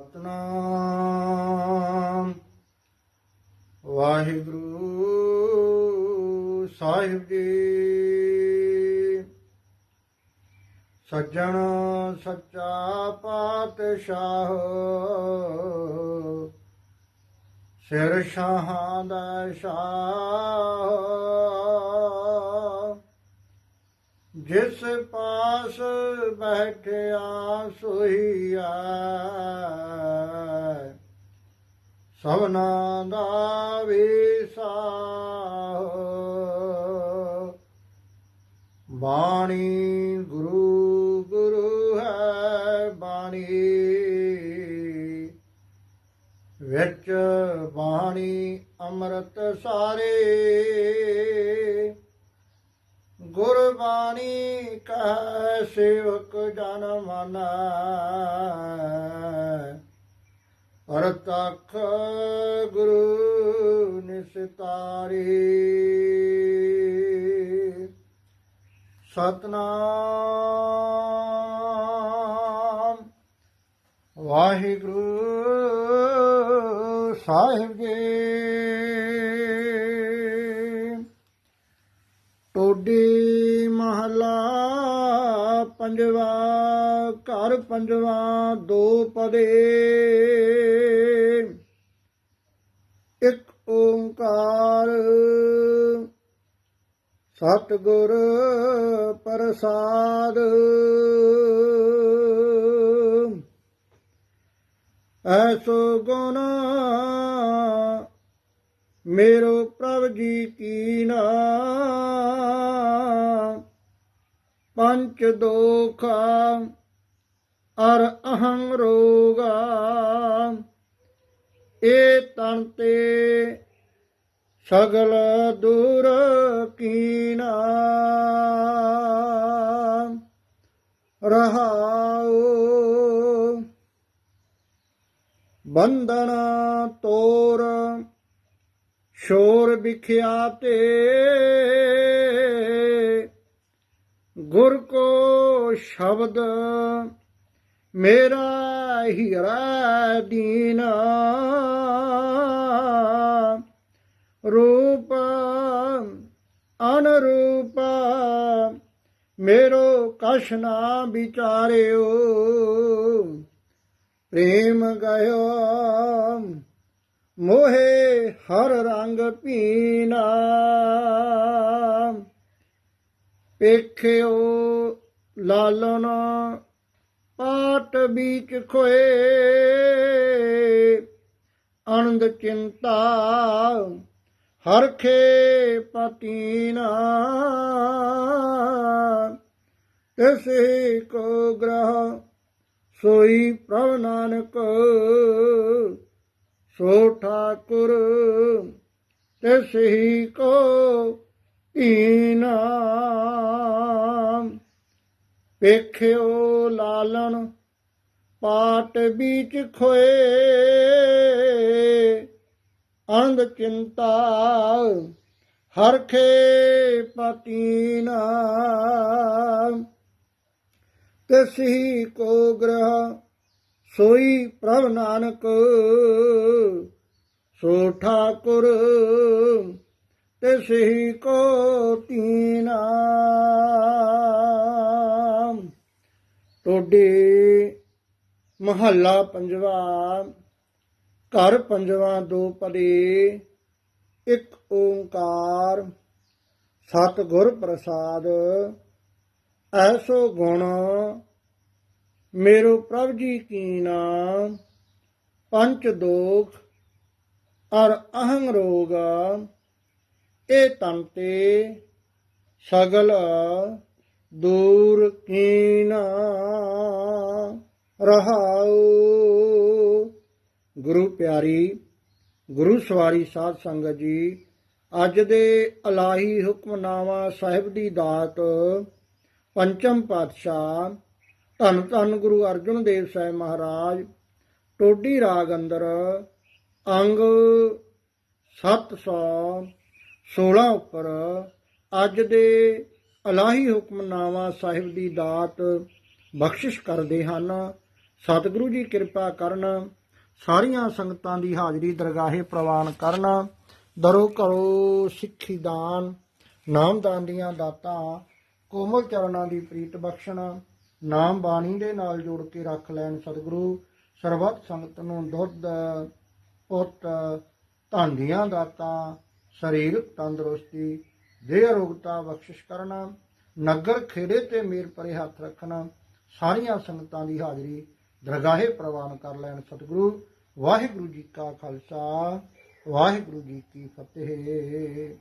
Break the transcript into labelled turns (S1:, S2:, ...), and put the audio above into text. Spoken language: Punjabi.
S1: ਸਤਨਾਮ। ਵਾਹਿਗੁਰੂ ਸਾਹਿਬ ਜੀ। ਸੱਜਣ ਸੱਚਾ ਪਾਤਸ਼ਾਹ। ਸਿਰ ਸ਼ਾਹਾਂ ਦਾ ਸ਼ਾਹ। ਜਿਸ ਪਾਸ ਬੈਠਿਆ ਸੋਈਆ ਸਭਨਾ ਦਾ ਵਿਸਾ ਬਾਣੀ ਗੁਰੂ ਗੁਰੂ ਹੈ ਬਾਣੀ। ਵਿੱਚ ਬਾਣੀ ਅੰਮ੍ਰਿਤ ਸਾਰੇ। ਗੁਰਬਾਣੀ ਕਹ ਸੇਵਕ ਜਨ ਮਨ। ਪਰਤਖ ਗੁਰੂ ਨਿਸਤਾਰੀ। ਸਤਨਾਮ। ਵਾਹਿਗੁਰੂ ਸਾਹਿਬ ਜੀ। ਟੋਡੀ ਪੰਜਵਾ, ਘਰ ਪੰਜਵਾ, ਦੋ ਪਦੇ। ਇੱਕ ਓੰਕਾਰ, ਸਤਿਗੁਰ ਪ੍ਰਸਾਦ। ਐਸੋ ਗੁਣ ਮੇਰੋ ਪ੍ਰਭ ਜੀ ਕੀਨਾ ਪੰਚ ਦੋਖਾ, ਅਰ ਅਹੰ ਰੋਗਾ। ਏ ਤਨ ਤੇ ਸਗਲ ਦੂਰ ਕੀਨਾ। ਰਹਾਉ ਬੰਧਨ ਤੋਰ, ਸ਼ੋਰ ਵਿਖਿਆ ਤੇ ਗੁਰ ਕੋ ਸ਼ਬਦ ਮੇਰਾ ਹੀਰਾ ਦੀਨਾ। ਰੂਪ ਅਨਰੂਪ ਮੇਰੋ ਕਛ ਨਾ ਵਿਚਾਰਿਓ। ਪ੍ਰੇਮ ਗਇਓ, ਮੋਹੇ ਹਰ ਰੰਗ ਪੀਨਾ। ਪੇਖਿਓ ਲਾਲਨ ਪਾਟ ਵਿੱਚ ਖੋਏ। ਆਨੰਦ ਚਿੰਤਾ ਹਰਖੇ ਪਤੀਨਾ ਤਿਸੇ ਕੋ ਗ੍ਰਹ ਸੋਈ ਪ੍ਰਭ ਨਾਨਕ, ਸੋ ਠਾਕੁਰ ਤਿਸ ਕੋ ਈਨਾ। ਵੇਖਿਓ ਲਾਲਨ ਪਾਟ ਵਿੱਚ ਖੋਏ। ਅੰਧ ਚਿੰਤਾ ਹਰਖੇ ਪਤੀਨਾ। ਤਸੀ ਕੋ ਗ੍ਰਹ ਸੋਈ ਪ੍ਰਭ ਨਾਨਕ, ਸੋ ਠਾਕੁਰ ਤਸੀ ਕੋ ਤੀਨਾ। ਟੋਡੇ ਮਹੱਲਾ ਪੰਜਵਾ, ਘਰ ਪੰਜਵਾ ਦੋ ਪਦੇ, ਇੱਕ ਓੰਕਾਰ, ਸਤ ਗੁਰ ਪ੍ਰਸਾਦ, ਐਸੋ ਗੁਣ, ਮੇਰੋ ਪ੍ਰਭ ਜੀ ਕੀ ਨਾਮ ਪੰਚ ਦੋਖ, ਅਰ ਅਹੰ ਰੋਗ ਇਹ ਤਨ ਤੇ ਸਗਲ ਦੂਰ ਕੀਨਾ ਰਹਾਉ। ਗੁਰੂ ਪਿਆਰੀ, ਗੁਰੂ ਸਵਾਰੀ ਸਾਧ ਸੰਗਤ ਜੀ, ਅੱਜ ਦੇ ਅਲਾਹੀ ਹੁਕਮਨਾਮਾ ਸਾਹਿਬ ਦੀ ਦਾਤ ਪੰਚਮ ਪਾਤਸ਼ਾਹ ਧੰਨ ਧੰਨ ਗੁਰੂ ਅਰਜਨ ਦੇਵ ਸਾਹਿਬ ਮਹਾਰਾਜ, ਟੋਡੀ ਰਾਗ ਅੰਦਰ ਅੰਗ 716 ਉੱਪਰ ਅੱਜ ਦੇ ਅਲਾਹੀ ਹੁਕਮਨਾਮਾ ਸਾਹਿਬ ਦੀ ਦਾਤ ਬਖਸ਼ਿਸ਼ ਕਰਦੇ ਹਨ। ਸਤਿਗੁਰੂ ਜੀ ਕਿਰਪਾ ਕਰਨ, ਸਾਰੀਆਂ ਸੰਗਤਾਂ ਦੀ ਹਾਜ਼ਰੀ ਦਰਗਾਹੇ ਪ੍ਰਵਾਨ ਕਰਨ। ਦਰੋ ਕਰੋ ਸਿੱਖੀ ਦਾਨ ਨਾਮਦਾਨ ਦੀਆਂ ਦਾਤਾਂ ਕੋਮਲ ਚਰਨਾਂ ਦੀ ਪ੍ਰੀਤ ਬਖਸ਼ਣ, ਨਾਮ ਬਾਣੀ ਦੇ ਨਾਲ ਜੋੜ ਕੇ ਰੱਖ ਲੈਣ ਸਤਿਗੁਰੂ। ਸਰਬੱਤ ਸੰਗਤ ਨੂੰ ਦੁੱਧ, ਪੁੱਤ, ਧਨ ਦੀਆਂ ਦਾਤਾਂ ਸਰੀਰਕ ਤੰਦਰੁਸਤੀ, ਦੇਹ ਰੋਗਤਾ ਬਖਸ਼ਿਸ਼ ਕਰਨਾ, ਨਗਰ ਖੇੜੇ ਤੇ ਮੇਰ ਪਰੇ ਹੱਥ ਰੱਖਣਾ, ਸਾਰੀਆਂ ਸੰਗਤਾਂ ਦੀ ਹਾਜ਼ਰੀ ਦਰਗਾਹੇ ਪ੍ਰਵਾਨ ਕਰ ਲੈਣ ਸਤਿਗੁਰੂ। ਵਾਹਿਗੁਰੂ ਜੀ ਕਾ ਖਾਲਸਾ, ਵਾਹਿਗੁਰੂ ਜੀ ਕੀ ਫਤਿਹ।